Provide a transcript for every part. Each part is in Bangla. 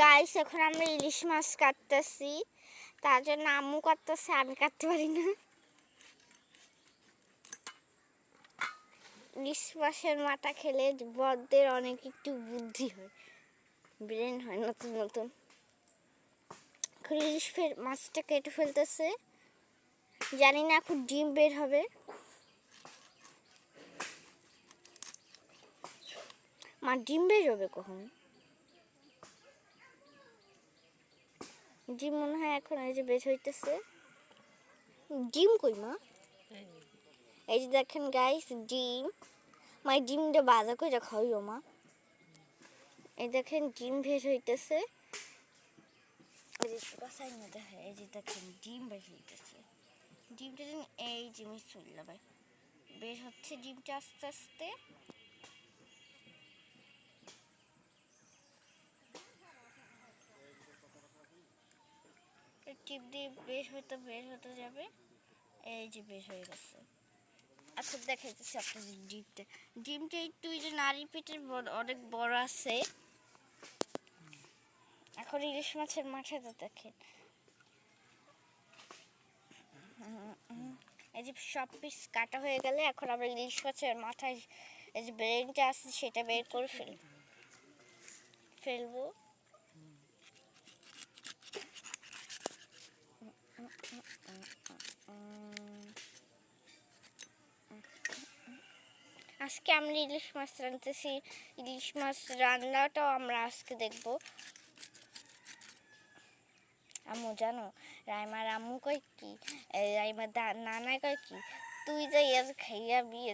গাইস এখন আমরা ইলিশ মাছ কাটতেছি। তার জন্য আম্মু কাটতেছে আমি কাটতে পারি না। ইলিশ মাছের মাথা খেলে বড়দের অনেক একটু বুদ্ধি হয়। ব্রেন হয় নতুন নতুন। ইলিশ ফের মাছটা কেটে ফেলতেছে। জানি না এখন ডিম বের হবে। মা ডিম বের হবে কখন? ডিম মনে হয় এখন এই যে বের হইতেছে। ডিম কই মা? এই যে। দেখেন গাইস ডিম। মা এই ডিমটা বাজা করে খাইও, মা। এই দেখেন ডিম বের হইতেছে। এই যে না দেখে এই যে দেখেন ডিম বের হইতেছে। ডিমটা যেন এই জিনিস চলে বের হচ্ছে ডিমটা আস্তে আস্তে। টিপ দিয়ে বেশ হতে বের হতে যাবে। এই যে বেশ হয়ে গেছে। আচ্ছা দেখাইতেছি আপনাদের ডিমটা। ডিমটা একটু ওই যে নারী পেটের অনেক বড় আছে। এখন ইলিশ মাছের মাথাটা দেখেন। এই যে সব পিস কাটা হয়ে গেলে এখন আমরা ইলিশ মাছের মাথায় এই যে ব্রেনটা আছে, সেটা বের করে ফেল ফেলব। আজকে আমরা ইলিশ মাছ রাঁধতেছি। ইলিশ মাছ রান্নাটাও আমরা আজকে দেখব। আম্মু, জানো, রাইমার আম্মু কয় কি? রাইমার নানা কয় কি? তুই যে এর খাইয়া বিয়ে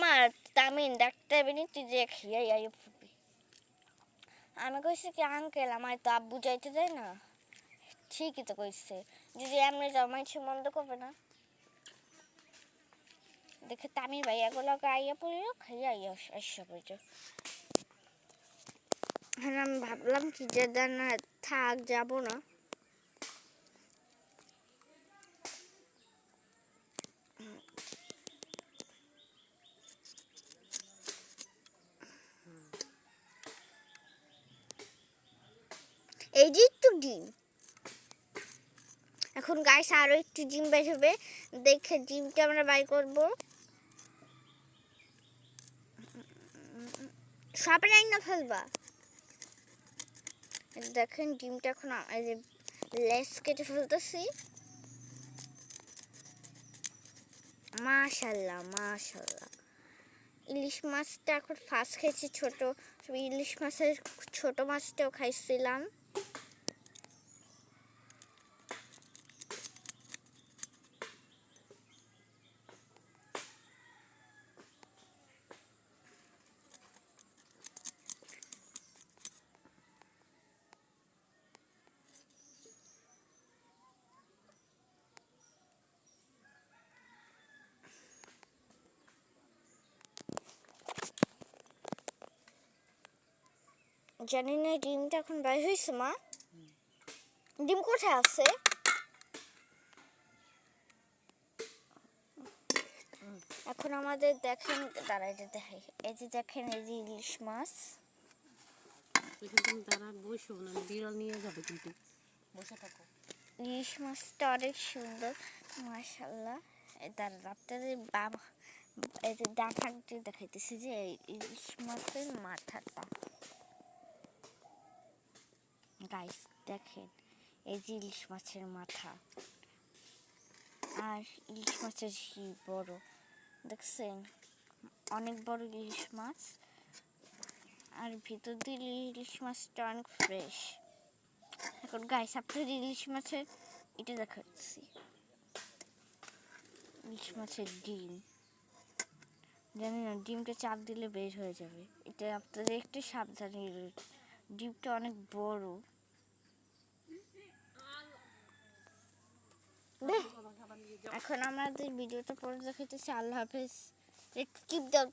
মা তামিন, ডাক্তার বেনি, তুই যে খাইয়া ইয়ে ফুটবি আমি কইছি কি আঙ্কেল আমার তো আব্বু যাইতে দেয় না। ঠিকই তো কইছে। যদি যাও মাইছে মন্দ করবে না। দেখে তামির ভাই এগুলো আইয়া পড়িল, খাইয়া আইয়া আসা হ্যাঁ আমি ভাবলাম কি যে থাক, যাব না। এই যে এখন গাইস আরও একটু ডিম বের দেখে ডিমটা আমরা বাই করব। সব লাইন না ফেলবা? দেখেন ডিমটা এখন লেস কেটে ফেলতেছি। মাশাল্লাহ মাশাল্লাহ। ইলিশ মাছটা এখন ফার্স্ট খেয়েছি ছোট। ইলিশ মাছের ছোট মাছটাও খাইছিলাম। জানি না ডিমটা এখন বের হয়েছে মা। ডিম কোথায় আছে? এখন আমাদের দেখেন দাঁড়াই যে দেখাই এই যে দেখেন এই যে ইলিশ মাছ। তারা বসো না বিড়াল নিয়ে যাবে কিন্তু। বসে থাকো। ইলিশ মাছটা অনেক সুন্দর মাশাল্লাহ আপনাদের বাবা এই যে ডাটা দিয়ে দেখাইতেছি যে ইলিশ মাছের মাথাটা। গাইস দেখেন, এই যে ইলিশ মাছের মাথা। আর ইলিশ মাছের ঝি বড়। দেখছেন? অনেক বড় ইলিশ মাছ। আর ভিতর দিয়ে ইলিশ মাছটা অনেক ফ্রেশ এখন গাইস আপনার ইলিশ মাছের, এটা দেখাচ্ছি। ইলিশ মাছের ডিম। জানি না, ডিমটা চাপ দিলে বের হয়ে যাবে। এটা আপনাদের একটু সাবধানে, ডিমটা অনেক বড় দেখ, এখন আমাদের ভিডিওটা পরে দেখাইতেছি। আল্লাহ হাফেজ। একটু কিপ দাও